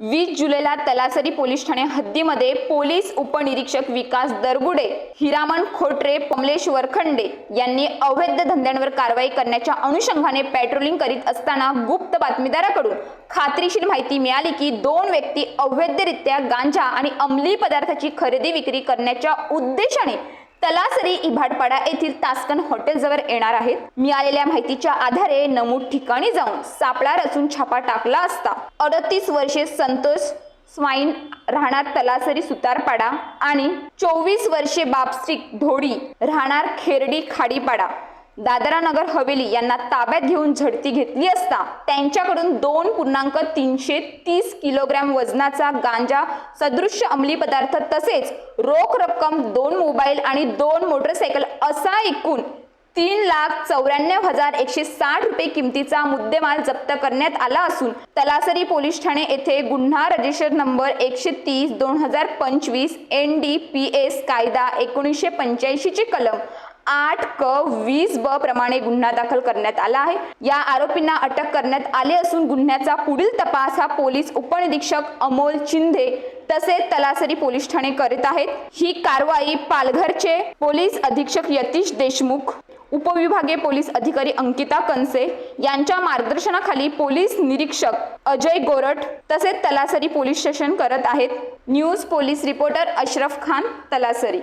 वीस जुलैला तलासरी पोलीस ठाणे हद्दीमध्ये पोलीस उपनिरीक्षक विकास दरगुडे हिरामण खोटरे कमलेश वरखंडे यांनी अवैध धंद्यांवर कारवाई करण्याच्या अनुषंगाने पॅट्रोलिंग करीत असताना गुप्त बातमीदाराकडून खात्रीशीर माहिती मिळाली की दोन व्यक्ती अवैधरित्या गांजा आणि अंमली पदार्थाची खरेदी विक्री करण्याच्या उद्देशाने तलासरी इभाडपाडा येथील तास्कन हॉटेलजवळ येणार आहेत. मिळालेल्या माहितीच्या आधारे नमूद ठिकाणी जाऊन सापळा रचून छापा टाकला असता. अडतीस वर्षे संतोष स्वाईन राहणार तलासरी सुतारपाडा आणि चोवीस वर्षे बापस्टिक धोडी राहणार खेरडी खाडीपाडा. दादरा नगर हवेली यांना ताब्यात घेऊन झडती घेतली असता त्यांच्याकडून दोन पूर्णांक तीनशे तीस किलोग्रॅम वजनाचा गांजा सदृश्य अंमली पदार्थ तसेच रोख रक्कम दोन मोबाईल आणि दोन मोटरसायकल असा एकूण तीन लाख चौऱ्याण्णव हजार एकशे साठ रुपये किमतीचा मुद्देमाल जप्त करण्यात आला असून तलासरी पोलीस ठाणे येथे गुन्हा रजिस्टर नंबर एकशे तीस दोन हजार पंचवीस एन डी पी एस कायदा एकोणीसशे पंच्याऐंशीचे कलम आठ क वीस ब प्रमाणे गुन्हा दाखल करण्यात आला आहे. या आरोपींना अटक करण्यात आले असून गुन्ह्याचा पुढील तपास हा पोलीस उपनिरीक्षक अमोल चिंधे तसेच तलासरी पोलीस ठाणे करीत आहेत. ही कारवाई पालघरचे पोलीस अधीक्षक यतीश देशमुख उपविभागीय पोलीस अधिकारी अंकिता कंसे यांच्या मार्गदर्शनाखाली पोलीस निरीक्षक अजय गोरट तसेच तलासरी पोलीस स्टेशन करत आहेत. News police reporter Ashraf Khan Talasari.